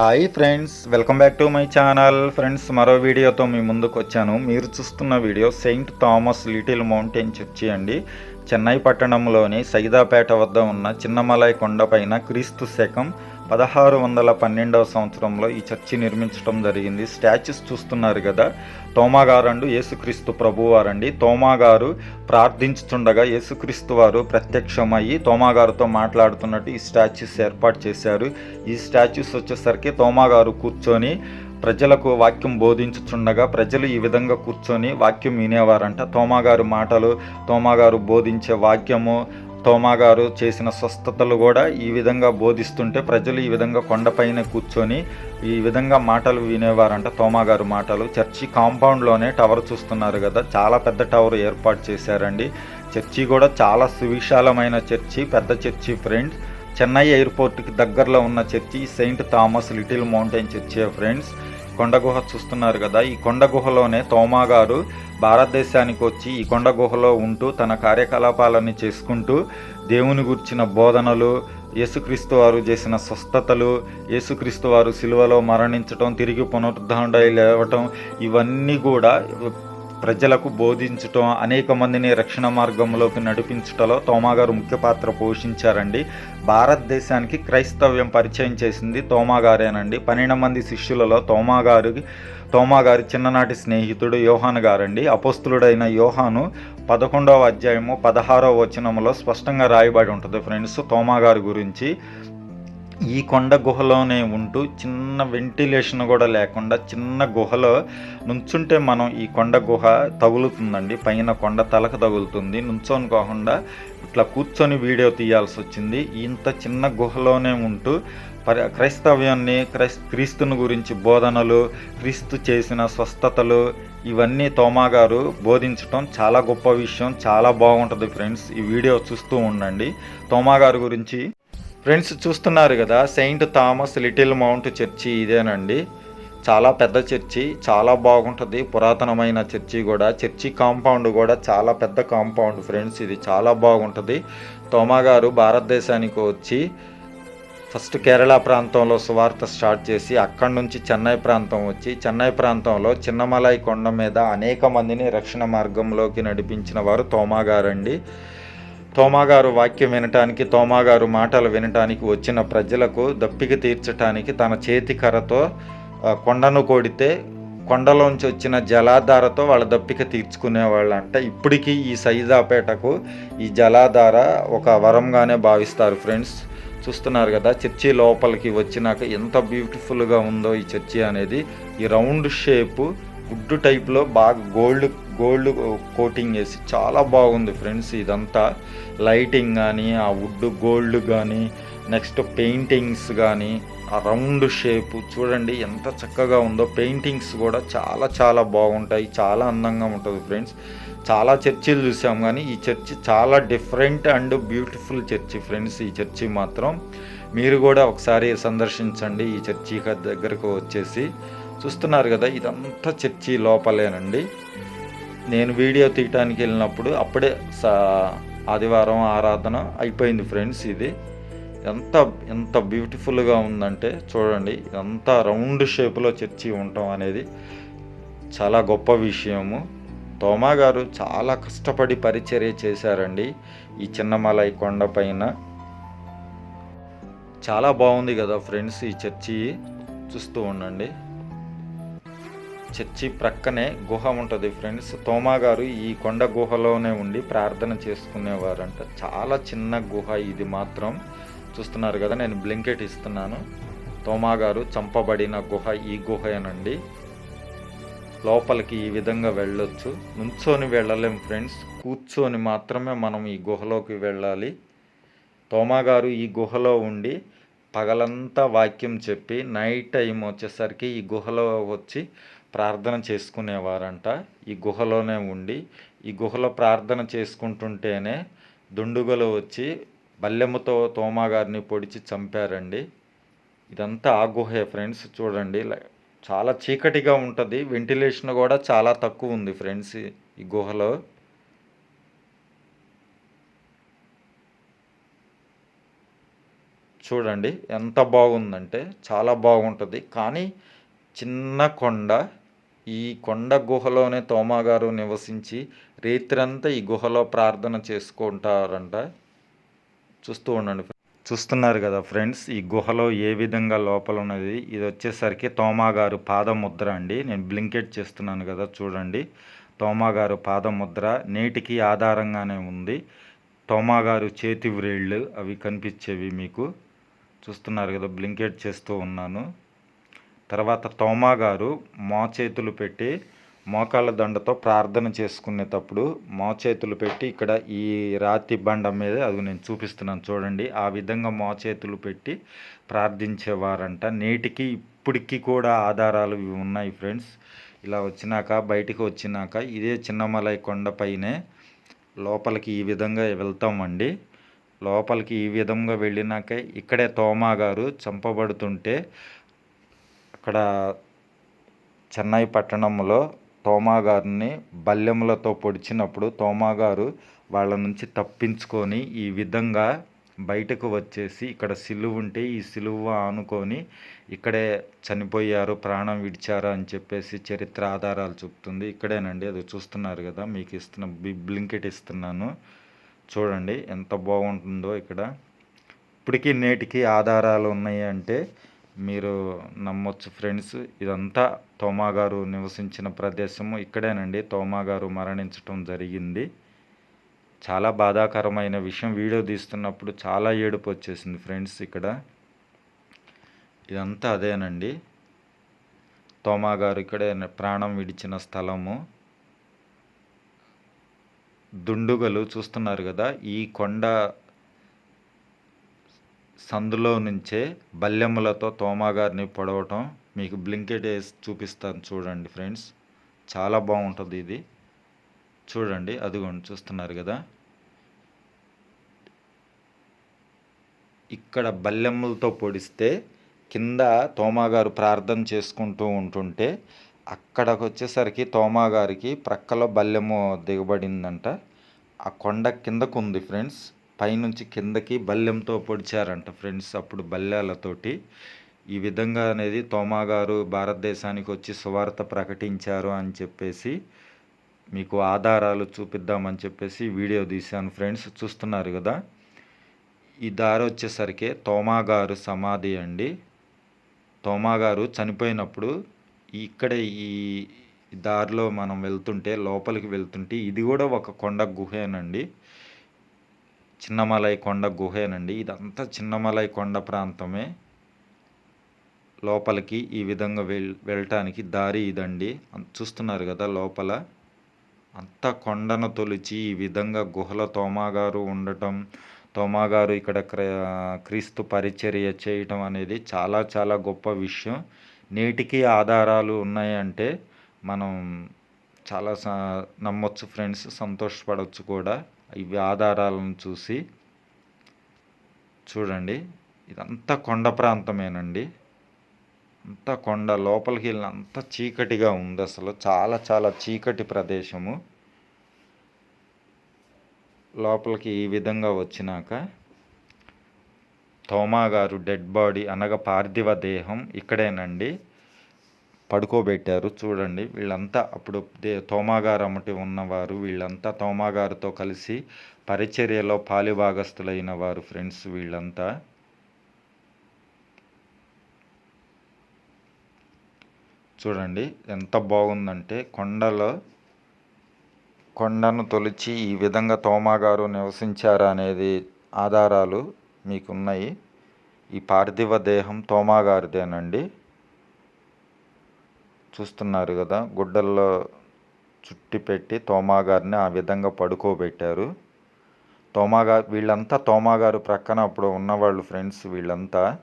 Hi friends welcome back to my channel. Friends మరో వీడియోతో మీ ముందుకు వచ్చాను. మీరు చూస్తున్న video Saint Thomas little mountain church అండి. చెన్నై పట్టణంలోని సైదాపేట వద్ద ఉన్న చిన్నమలై కొండపైన క్రీస్తు శకం పదహారు వందల పన్నెండవ సంవత్సరంలో ఈ చర్చి నిర్మించడం జరిగింది. స్టాచ్యూస్ చూస్తున్నారు కదా. తోమాగారండు యేసుక్రీస్తు ప్రభువారండి. తోమాగారు ప్రార్థించుతుండగా యేసుక్రీస్తు వారు ప్రత్యక్షమయ్యి తోమాగారుతో మాట్లాడుతున్నట్టు ఈ స్టాచ్యూస్ ఏర్పాటు చేశారు. ఈ స్టాచ్యూస్ వచ్చేసరికి తోమాగారు కూర్చొని ప్రజలకు వాక్యం బోధించుచుండగా ప్రజలు ఈ విధంగా కూర్చొని వాక్యం వినేవారంట. తోమాగారు మాటలు తోమాగారు బోధించే వాక్యము తోమా గారు చేసిన స్వస్థతలు కూడా ఈ విధంగా బోధిస్తుంటే ప్రజలు ఈ విధంగా కొండపైన కూర్చొని ఈ విధంగా మాటలు వినేవారంట. తోమా గారు మాటలు చర్చి కాంపౌండ్లోనే టవర్ చూస్తున్నారు కదా చాలా పెద్ద టవర్ ఏర్పాటు చేశారండి. చర్చి కూడా చాలా సువిశాలమైన చర్చి పెద్ద చర్చి ఫ్రెండ్స్. చెన్నై ఎయిర్పోర్ట్కి దగ్గరలో ఉన్న church Saint Thomas little mountain church friends. కొండ గుహ చూస్తున్నారు కదా. ఈ కొండ గుహలోనే తోమా గారు భారతదేశానికి వచ్చి ఈ కొండ గుహలో ఉంటూ తన కార్యకలాపాలన్నీ చేసుకుంటూ దేవుని గుర్చిన బోధనలు యేసుక్రీస్తు వారు చేసిన స్వస్థతలు యేసుక్రీస్తు వారు సిలువలో మరణించటం తిరిగి పునరుద్ధరణ లేవటం ఇవన్నీ కూడా ప్రజలకు బోధించటం అనేక మందిని రక్షణ మార్గంలోకి నడిపించటంలో తోమాగారు ముఖ్య పాత్ర పోషించారండి. భారతదేశానికి క్రైస్తవ్యం పరిచయం చేసింది తోమాగారేనండి పన్నెండు మంది శిష్యులలో తోమాగారికి తోమాగారి చిన్ననాటి స్నేహితుడు యోహాను గారండి. అపోస్తులుడైన యోహాను పదకొండవ అధ్యాయము పదహారవ వచనంలో స్పష్టంగా రాయబడి ఉంటుంది. ఫ్రెండ్స్ తోమాగారి గురించి ఈ కొండ గుహలోనే ఉంటూ చిన్న వెంటిలేషన్ కూడా లేకుండా చిన్న గుహలో నుంచుంటే మనం ఈ కొండ గుహ తగులుతుందండి. పైన కొండ తలకు తగులుతుంది. నుంచొని కాకుండా ఇట్లా కూర్చొని వీడియో తీయాల్సి వచ్చింది. ఇంత చిన్న గుహలోనే ఉంటూ పరి క్రైస్తవ్యాన్ని క్రైస్ క్రీస్తుని గురించి బోధనలు క్రీస్తు చేసిన స్వస్థతలు ఇవన్నీ తోమా గారు బోధించడం చాలా గొప్ప విషయం చాలా బాగుంటుంది ఫ్రెండ్స్. ఈ వీడియో చూస్తూ ఉండండి. తోమా గారి గురించి ఫ్రెండ్స్ చూస్తున్నారు కదా Saint Thomas little mount church ఇదేనండి. చాలా పెద్ద చర్చి చాలా బాగుంటుంది పురాతనమైన చర్చి కూడా. చర్చి కాంపౌండ్ కూడా చాలా పెద్ద కాంపౌండ్ ఫ్రెండ్స్ ఇది చాలా బాగుంటుంది. తోమా గారు భారతదేశానికి వచ్చి ఫస్ట్ కేరళ ప్రాంతంలో సువార్త స్టార్ట్ చేసి అక్కడి నుంచి చెన్నై ప్రాంతం వచ్చి చెన్నై ప్రాంతంలో చిన్నమలై కొండ మీద అనేక మందిని రక్షణ మార్గంలోకి నడిపించిన వారు తోమా గారండి. తోమాగారు వాక్యం వినటానికి తోమాగారు మాటలు వినటానికి వచ్చిన ప్రజలకు దప్పిక తీర్చటానికి తన చేతి కర్రతో కొండను కొడితే కొండలోంచి వచ్చిన జలాధారతో వాళ్ళ దప్పిక తీర్చుకునేవాళ్ళు అంట ఇప్పటికీ ఈ సైదాపేటకు ఈ జలాధార ఒక వరంగానే భావిస్తారు ఫ్రెండ్స్. చూస్తున్నారు కదా చర్చి లోపలికి వచ్చినాక ఎంత బ్యూటిఫుల్గా ఉందో ఈ చర్చి అనేది. ఈ రౌండ్ షేపు గుడ్డు టైప్లో బాగా గోల్డ్ గోల్డ్ కోటింగ్ వేసి చాలా బాగుంది ఫ్రెండ్స్ ఇదంతా. లైటింగ్ కానీ ఆ వుడ్ గోల్డ్ కానీ నెక్స్ట్ పెయింటింగ్స్ కానీ ఆ రౌండ్ షేప్ చూడండి ఎంత చక్కగా ఉందో. పెయింటింగ్స్ కూడా చాలా చాలా బాగుంటాయి చాలా అందంగా ఉంటుంది ఫ్రెండ్స్. చాలా చర్చిలు చూసాం కానీ ఈ చర్చి చాలా different and beautiful church friends ఈ చర్చి మాత్రం. మీరు కూడా ఒకసారి సందర్శించండి ఈ చర్చి దగ్గరకు వచ్చేసి. చూస్తున్నారు కదా ఇదంతా చర్చి లోపలేనండి. నేను వీడియో తీయటానికి వెళ్ళినప్పుడు అప్పుడే సా ఆదివారం ఆరాధన అయిపోయింది ఫ్రెండ్స్ ఇది. ఎంత ఎంత బ్యూటిఫుల్గా ఉందంటే చూడండి ఎంత రౌండ్ షేప్లో చర్చి ఉండటం అనేది చాలా గొప్ప విషయము. తోమా గారు చాలా కష్టపడి పరిచర్య చేశారండి ఈ చిన్నమలై కొండపైన చాలా బాగుంది కదా ఫ్రెండ్స్ ఈ చర్చి. చూస్తూ ఉండండి. చర్చి ప్రక్కనే గుహ ఉంటుంది ఫ్రెండ్స్. తోమా గారు ఈ కొండ గుహలోనే ఉండి ప్రార్థన చేసుకునేవారంట. చాలా చిన్న గుహ ఇది మాత్రం. చూస్తున్నారు కదా నేను బ్లింకెట్ ఇస్తున్నాను. తోమా గారు చంపబడిన గుహ ఈ గుహేనండి లోపలికి ఈ విధంగా వెళ్ళొచ్చు. నుంచొని వెళ్ళలేం ఫ్రెండ్స్. కూర్చొని మాత్రమే మనం ఈ గుహలోకి వెళ్ళాలి. తోమా గారు ఈ గుహలో ఉండి పగలంతా వాక్యం చెప్పి నైట్ టైం వచ్చేసరికి ఈ గుహలో వచ్చి ప్రార్థన చేసుకునేవారంట. ఈ గుహలోనే ఉండి ఈ గుహలో ప్రార్థన చేసుకుంటుంటేనే దుండుగలు వచ్చి బల్లెముతో తోమాగారిని పొడిచి చంపారండి. ఇదంతా ఆ గుహే ఫ్రెండ్స్ చూడండి. చాలా చీకటిగా ఉంటుంది. వెంటిలేషన్ కూడా చాలా తక్కువ ఉంది ఫ్రెండ్స్ ఈ గుహలో. చూడండి ఎంత బాగుందంటే చాలా బాగుంటుంది. కానీ చిన్న కొండ ఈ కొండ గుహలోనే తోమాగారు నివసించి రేత్రంతా ఈ గుహలో ప్రార్థన చేసుకుంటారంట. చూస్తూ ఉండండి చూస్తున్నారు కదా ఫ్రెండ్స్ ఈ గుహలో ఏ విధంగా లోపల ఉన్నది? ఇది వచ్చేసరికి తోమాగారు పాదముద్ర అండి. నేను బ్లింకెట్ చేస్తున్నాను కదా చూడండి. తోమాగారు పాదముద్ర నేటికి ఆధారంగానే ఉంది. తోమాగారు చేతి వ్రేళ్ళు అవి కనిపించేవి మీకు. చూస్తున్నారు కదా బ్లింకెట్ చేస్తూ ఉన్నాను. తర్వాత తోమా గారు మోచేతులు పెట్టి మోకాళ్ళ దండతో ప్రార్థన చేసుకునేటప్పుడు మోచేతులు పెట్టి ఇక్కడ ఈ రాతి బండ మీద అది నేను చూపిస్తున్నాను చూడండి ఆ విధంగా మోచేతులు పెట్టి ప్రార్థించేవారంట. నేటికి ఇప్పటికీ కూడా ఆధారాలు ఇవి ఉన్నాయి ఫ్రెండ్స్. ఇలా వచ్చినాక బయటికి వచ్చినాక ఇదే చిన్నమలై కొండపైనే లోపలికి ఈ విధంగా వెళ్తామండి. లోపలికి ఈ విధంగా వెళ్ళినాక ఇక్కడే తోమా గారు చంపబడుతుంటే అక్కడ చెన్నై పట్టణంలో తోమాగారిని బల్లెములతో పొడిచినప్పుడు తోమాగారు వాళ్ళ నుంచి తప్పించుకొని ఈ విధంగా బయటకు వచ్చేసి ఇక్కడ సిలువ ఉంటే ఈ సిలువ ఆనుకొని ఇక్కడే చనిపోయారు ప్రాణం విడిచారు అని చెప్పేసి చరిత్ర ఆధారాలు చెప్తుంది. ఇక్కడేనండి అది చూస్తున్నారు కదా మీకు ఇస్తున్న బ్లింకెట్ ఇస్తున్నాను. చూడండి ఎంత బాగుంటుందో ఇక్కడ. ఇప్పటికీ నేటికి ఆధారాలు ఉన్నాయి అంటే మీరు నమ్మొచ్చు ఫ్రెండ్స్. ఇదంతా తోమా గారు నివసించిన ప్రదేశము. ఇక్కడేనండి. తోమా గారు మరణించటం జరిగింది. చాలా బాధాకరమైన విషయం. వీడియో తీస్తున్నప్పుడు చాలా ఏడుపు వచ్చేసింది ఫ్రెండ్స్ ఇక్కడ. ఇదంతా అదేనండి. తోమా గారు ఇక్కడే ప్రాణం విడిచిన స్థలము. దుండుగలు చూస్తున్నారు కదా. ఈ కొండ సందులో నుంచే బల్లెములతో తోమాగారిని పొడవటం మీకు బ్లింకెట్ వేసి చూపిస్తాను చూడండి ఫ్రెండ్స్. చాలా బాగుంటుంది ఇది. చూడండి అదిగోండి చూస్తున్నారు కదా. ఇక్కడ బల్లెములతో పొడిస్తే కింద తోమాగారు ప్రార్థన చేసుకుంటూ ఉంటుంటే అక్కడికి వచ్చేసరికి తోమాగారికి ప్రక్కలో బల్లెము దిగబడిందంట. ఆ కొండ కిందకు ఉంది ఫ్రెండ్స్. పైనుంచి కిందకి బల్లెంతో పొడిచారంట ఫ్రెండ్స్ అప్పుడు బల్లెలతోటి. ఈ విధంగా అనేది తోమా గారు భారతదేశానికి వచ్చి సువార్త ప్రకటించారు అని చెప్పేసి మీకు ఆధారాలు చూపిద్దామని చెప్పేసి వీడియో తీశాను ఫ్రెండ్స్ చూస్తున్నారు కదా. ఈ దారి వచ్చేసరికి తోమా గారు సమాధి అండి. తోమా గారు చనిపోయినప్పుడు ఇక్కడే ఈ దారిలో మనం వెళ్తుంటే లోపలికి వెళ్తుంటే ఇది కూడా ఒక కొండ గుహేనండి. చిన్నమలై కొండ గుహేనండి. ఇదంతా చిన్నమలై కొండ ప్రాంతమే. లోపలికి ఈ విధంగా వెల్ వెళ్ళటానికి దారి ఇదండి. చూస్తున్నారు కదా లోపల. అంత కొండను తొలిచి ఈ విధంగా గుహల తోమాగారు ఉండటం తోమాగారు ఇక్కడ క్రీస్తు పరిచర్య చేయటం అనేది చాలా చాలా గొప్ప విషయం. నేటికి ఆధారాలు ఉన్నాయంటే మనం చాలా నమ్మొచ్చు ఫ్రెండ్స్ సంతోషపడవచ్చు కూడా. ఇవి ఆధారాలను చూసి చూడండి. ఇదంతా కొండ ప్రాంతమేనండి. అంతా కొండ లోపలికి వెళ్ళిన అంత చీకటిగా ఉంది అసలు. చాలా చాలా చీకటి ప్రదేశము. లోపలికి ఈ విధంగా వచ్చినాక తోమా గారు డెడ్ బాడీ అనగా పార్థివ దేహం ఇక్కడేనండి. పడుకోబెట్టారు. చూడండి వీళ్ళంతా అప్పుడు దే తోమాగారు అమ్మటి ఉన్నవారు వీళ్ళంతా తోమాగారితో కలిసి పరిచర్యలో పాలిభాగస్థులైన వారు ఫ్రెండ్స్ వీళ్ళంతా. చూడండి ఎంత బాగుందంటే కొండలో కొండను తొలిచి ఈ విధంగా తోమాగారు నివసించారు అనేది ఆధారాలు మీకున్నాయి. ఈ పార్థివ దేహం తోమాగారిదేనండి. చూస్తున్నారు కదా గుడ్డల్లో చుట్టి పెట్టి తోమాగారిని ఆ విధంగా పడుకోబెట్టారు. తోమాగారు వీళ్ళంతా తోమాగారు ప్రక్కన అప్పుడు ఉన్నవాళ్ళు ఫ్రెండ్స్ వీళ్ళంతా.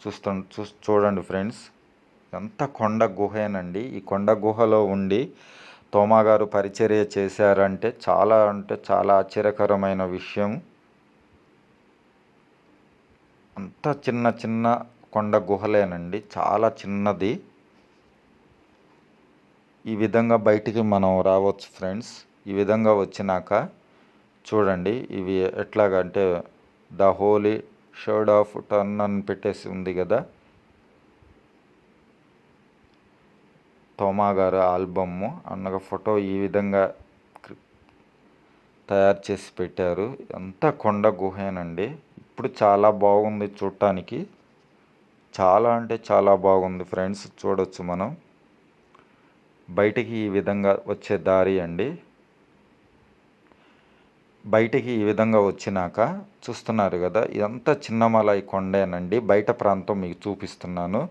చూస్తు చూ చూడండి ఫ్రెండ్స్. ఎంత కొండ గుహేనండి. ఈ కొండ గుహలో ఉండి తోమాగారు పరిచర్య చేశారంటే చాలా అంటే చాలా ఆశ్చర్యకరమైన విషయం. అంత చిన్న చిన్న కొండ గుహలేనండి. చాలా చిన్నది. ఈ విధంగా బయటికి మనం రావచ్చు ఫ్రెండ్స్. ఈ విధంగా వచ్చినాక చూడండి ఇవి ఎట్లాగంటే the holy shard of turn అని పెట్టేసి ఉంది కదా. తోమా గారు ఆల్బమ్ అన్న ఫోటో ఈ విధంగా తయారు చేసి పెట్టారు. అంతా కొండ గుహేనండి. ఇప్పుడు చాలా బాగుంది చూడటానికి చాలా అంటే చాలా బాగుంది ఫ్రెండ్స్ చూడొచ్చు మనం. బయటికి ఈ విధంగా వచ్చే దారి అండి. బయటికి ఈ విధంగా వచ్చినాక చూస్తున్నారు కదా ఇదంతా చిన్నమలై కొండేనండి. బయట ప్రాంతం మీకు చూపిస్తున్నాను.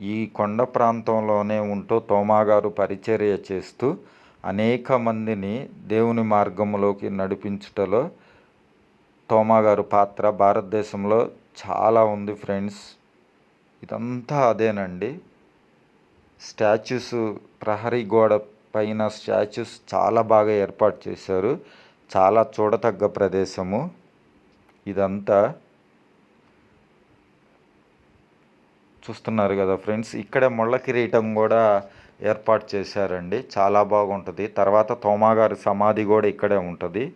ఈ కొండ ప్రాంతంలోనే ఉంటూ తోమాగారు పరిచర్య చేస్తూ అనేక మందిని దేవుని మార్గంలోకి నడిపించుటలో తోమాగారు పాత్ర భారతదేశంలో చాలా ఉంది ఫ్రెండ్స్. ఇదంతా అదేనండి. స్టాచ్యూస్ ప్రహరీ గోడ పైన స్టాచ్యూస్ చాలా బాగా ఏర్పాటు చేశారు. చాలా చూడతగ్గ ప్రదేశము. ఇదంతా చూస్తున్నారు కదా ఫ్రెండ్స్ ఇక్కడే ముళ్ళ కిరీటం కూడా ఏర్పాటు చేశారండి. చాలా బాగుంటుంది. తర్వాత తోమాగారి సమాధి కూడా ఇక్కడే ఉంటుంది.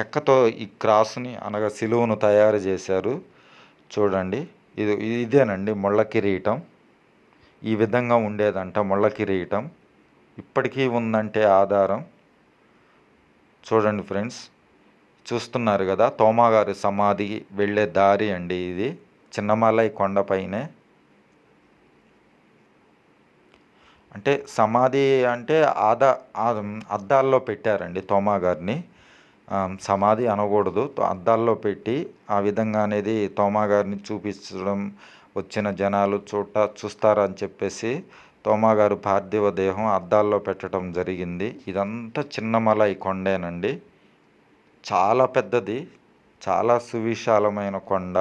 చెక్కతో ఈ క్రాస్ని అనగా సిలువను తయారు చేశారు. చూడండి. ఇది ఇదేనండి ముళ్ళ కిరీటం. ఈ విధంగా ఉండేదంట ముళ్ళ కిరీటం. ఇప్పటికీ ఉందంటే ఆధారం. చూడండి ఫ్రెండ్స్ చూస్తున్నారు కదా తోమాగారి సమాధి వెళ్ళే దారి అండి ఇది. చిన్నమలై కొండపైనే అంటే సమాధి అంటే ఆదా అద్దాల్లో పెట్టారండి తోమా గారిని. సమాధి అనకూడదు. అద్దాల్లో పెట్టి ఆ విధంగా అనేది తోమా గారిని చూపించడం వచ్చిన జనాలు చూట చూస్తారని చెప్పేసి తోమా గారు పార్థివ దేహం అద్దాల్లో పెట్టడం జరిగింది. ఇదంతా చిన్నమలై కొండేనండి. చాలా పెద్దది చాలా సువిశాలమైన కొండ.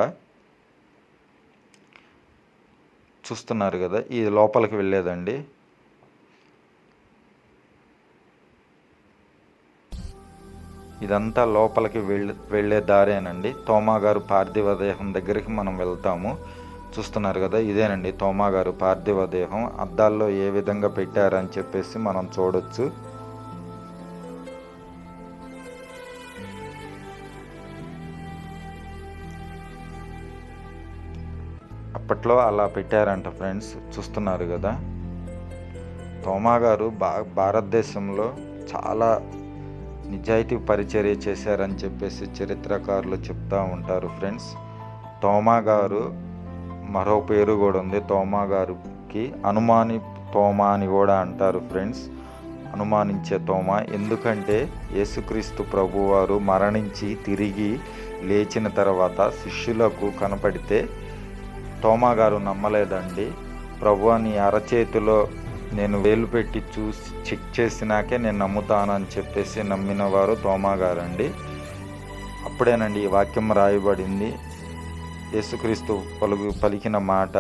చూస్తున్నారు కదా ఇది లోపలికి వెళ్ళేదండి. ఇదంతా లోపలికి వెళ్ళే వెళ్ళే దారేనండి. తోమాగారు పార్థివ దేహం దగ్గరికి మనం వెళ్తాము. చూస్తున్నారు కదా ఇదేనండి తోమాగారు పార్థివ దేహం. అద్దాల్లో ఏ విధంగా పెట్టారని చెప్పేసి మనం చూడొచ్చు. అప్పట్లో అలా పెట్టారంట ఫ్రెండ్స్ చూస్తున్నారు కదా. తోమాగారు భా బా భారతదేశంలో చాలా నిజాయితీ పరిచర్య చేశారని చెప్పేసి చరిత్రకారులు చెప్తూ ఉంటారు ఫ్రెండ్స్. తోమా గారు మరో పేరు కూడా ఉంది. తోమా గారికి అనుమాని తోమా అని కూడా అంటారు ఫ్రెండ్స్. అనుమానించే తోమ. ఎందుకంటే యేసుక్రీస్తు ప్రభువారు మరణించి తిరిగి లేచిన తర్వాత శిష్యులకు కనపడితే తోమా గారు నమ్మలేదండి. ప్రభు నీ అరచేతిలో నేను వేలు పెట్టి చూసి చెక్ చేసినాకే నేను నమ్ముతానని చెప్పేసి నమ్మిన వారు తోమా గారండి. అప్పుడేనండి ఈ వాక్యం రాయబడింది. యేసుక్రీస్తు పలుకు పలికిన మాట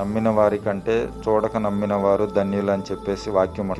నమ్మిన వారి కంటే చూడక నమ్మిన వారు ధన్యులు అని చెప్పేసి వాక్యం